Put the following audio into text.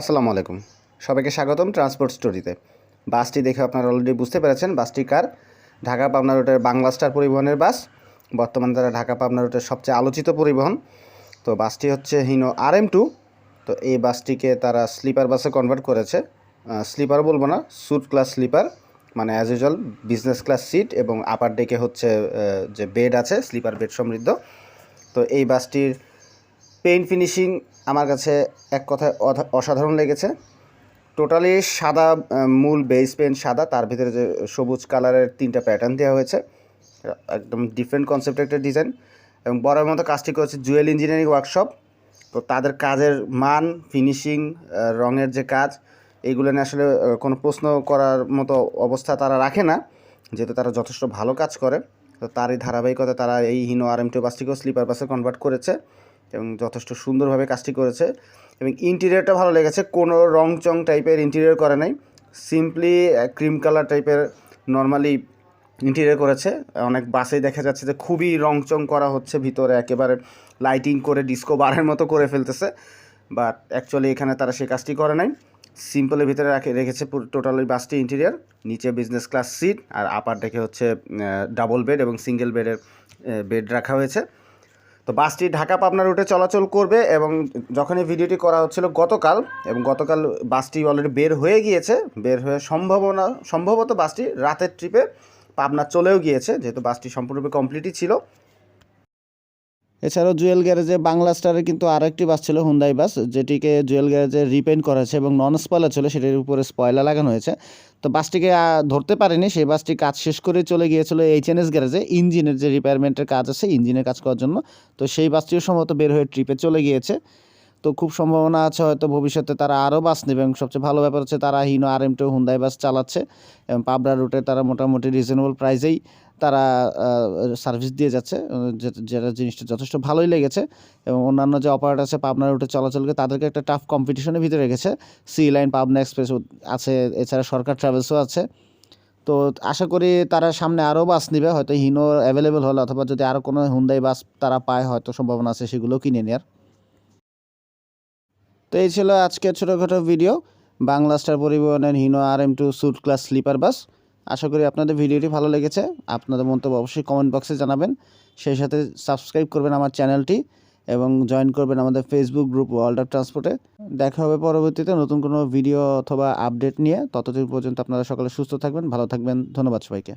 আসসালামু আলাইকুম। সবাইকে স্বাগতম ট্রান্সপোর্ট স্টোরিতে। বাসটি দেখে আপনারা অলরেডি বুঝতে পেরেছেন বাসটি কার। ঢাকা পাবনা রুটের বাংলা স্টার পরিবহনের বাস। বর্তমানে তারা ঢাকা পাবনা রুটের সবচেয়ে আলোচিত পরিবহন। তো বাসটি হচ্ছে হিনো আর এম টু। তো এই বাসটিকে তারা স্লিপার বাসে কনভার্ট করেছে। স্লিপার বলব না স্যুট ক্লাস স্লিপার মানে as usual business class seat এবং আপার ডেকে হচ্ছে যে বেড আছে স্লিপার বেড সমৃদ্ধ। তো এই বাসটির পেইন্ট ফিনিশিং আমার কাছে এক কথায় অসাধারণ লেগেছে। টোটালি সাদা মূল বেস পেন্ট সাদা, তার ভিতরে যে সবুজ কালারের তিনটা প্যাটার্ন দেওয়া হয়েছে। একদম ডিফারেন্ট কনসেপ্টের একটা ডিজাইন এবং বড়ের মতো কাজটি করেছে জুয়েল ইঞ্জিনিয়ারিং ওয়ার্কশপ তো তাদের কাজের মান ফিনিশিং রঙের যে কাজ এইগুলো নিয়ে আসলে কোনো প্রশ্ন করার মতো অবস্থা তারা রাখে না। যেহেতু তারা যথেষ্ট ভালো কাজ করে, তো তারই ধারাবাহিকতা তারা এই হিনো আর এম টু বাসটিকেও স্লিপার বাসে কনভার্ট করেছে। এবং যথেষ্ট সুন্দরভাবে কাজটি করেছে এবং ইন্টেরিয়রটা ভালো লেগেছে, কোনো রং চং টাইপের ইন্টেরিয়র করে নাই সিম্পলি ক্রিম কালার টাইপের নর্মালি ইন্টেরিয়র করেছে। অনেক বাসেই দেখা যাচ্ছে যে খুবই রং চং করা হচ্ছে, ভিতরে একেবারে লাইটিং করে ডিস্কো বারের মতো করে ফেলতেছে বাট অ্যাকচুয়ালি এখানে তারা সেই কাজটি করে নাই। সিম্পলের ভিতরে রাখে, রেখেছে পুরো টোটাল ওই বাসটি ইন্টেরিয়ার নিচে বিজনেস ক্লাস সিট আর আপার ডেকে হচ্ছে ডাবল বেড এবং সিঙ্গেল বেডের বেড রাখা হয়েছে। তো বাসটি ঢাকা পাবনা রুটে চলাচল করবে এবং যখন এই ভিডিওটি করা হচ্ছিল গতকাল, এবং গতকাল বাসটি অলরেডি বের হয়ে গিয়েছে, বের হয়ে সম্ভাবনা, সম্ভবত বাসটি রাতের ট্রিপে পাবনা চলেও গিয়েছে, যেহেতু বাসটি সম্পূর্ণরূপে কমপ্লিটই ছিল। এছাড়াও জুয়েল গ্যারেজে বাংলা স্টারের কিন্তু আরও একটি বাস ছিল হুন্দাই বাস, যেটিকে জুয়েল গ্যারেজে রিপেন্ট করা হয়েছে এবং নন স্পয়লার ছিল, সেটির উপরে স্পয়লার লাগানো হয়েছে। তো বাসটিকে ধরতে পারেনি, সেই বাসটি কাজ শেষ করে চলে গিয়েছিল এইচ এন এস গ্যারেজে। ইঞ্জিনের যে রিপেয়ারমেন্টের কাজ আছে, ইঞ্জিনের কাজ করার জন্য। তো সেই বাসটিও সম্ভবত বের হয়ে ট্রিপে চলে গিয়েছে। তো খুব সম্ভাবনা আছে হয়তো ভবিষ্যতে তারা আরও বাস নেবে এবং সবচেয়ে ভালো ব্যাপার হচ্ছে তারা Hino R M two Hyundai bus চালাচ্ছে এবং পাবনা রুটে তারা মোটামুটি রিজনেবল প্রাইসেই তারা সার্ভিস দিয়ে যাচ্ছে যেটা জিনিসটা যথেষ্ট ভালোই লেগেছে এবং অন্যান্য যে অপারেট আছে পাবনা রুটে চলাচলকে তাদেরকে একটা টাফ কম্পিটিশনের ভিতরে রেখেছে। সি লাইন পাবনা এক্সপ্রেস আছে, এছাড়া সরকার ট্রাভেলসও আছে। তো আশা করি তারা সামনে আরও বাস নেবে, হয়তো হিনো অ্যাভেলেবেল হলে অথবা যদি আরও কোনো হুন্দাই বাস তারা পায়, হয়তো সম্ভাবনা আছে সেগুলো কিনে নেওয়ার তো এই ছিল আজকের ছোটোখাটো ভিডিও বাংলা স্টার পরিবহনের Hino R M two suite class sleeper bus আশা করি আপনাদের ভিডিওটি ভালো লেগেছে। আপনাদের মন্তব্য অবশ্যই কমেন্ট বক্সে জানাবেন। সেই সাথে সাবস্ক্রাইব করবেন আমার চ্যানেলটি এবং জয়েন করবেন আমাদের ফেসবুক গ্রুপ ওয়ার্ল্ড অফ ট্রান্সপোর্টে দেখা হবে পরবর্তীতে নতুন কোনো ভিডিও অথবা আপডেট নিয়ে। ততদিন পর্যন্ত আপনারা সকলে সুস্থ থাকবেন, ভালো থাকবেন। ধন্যবাদ সবাইকে।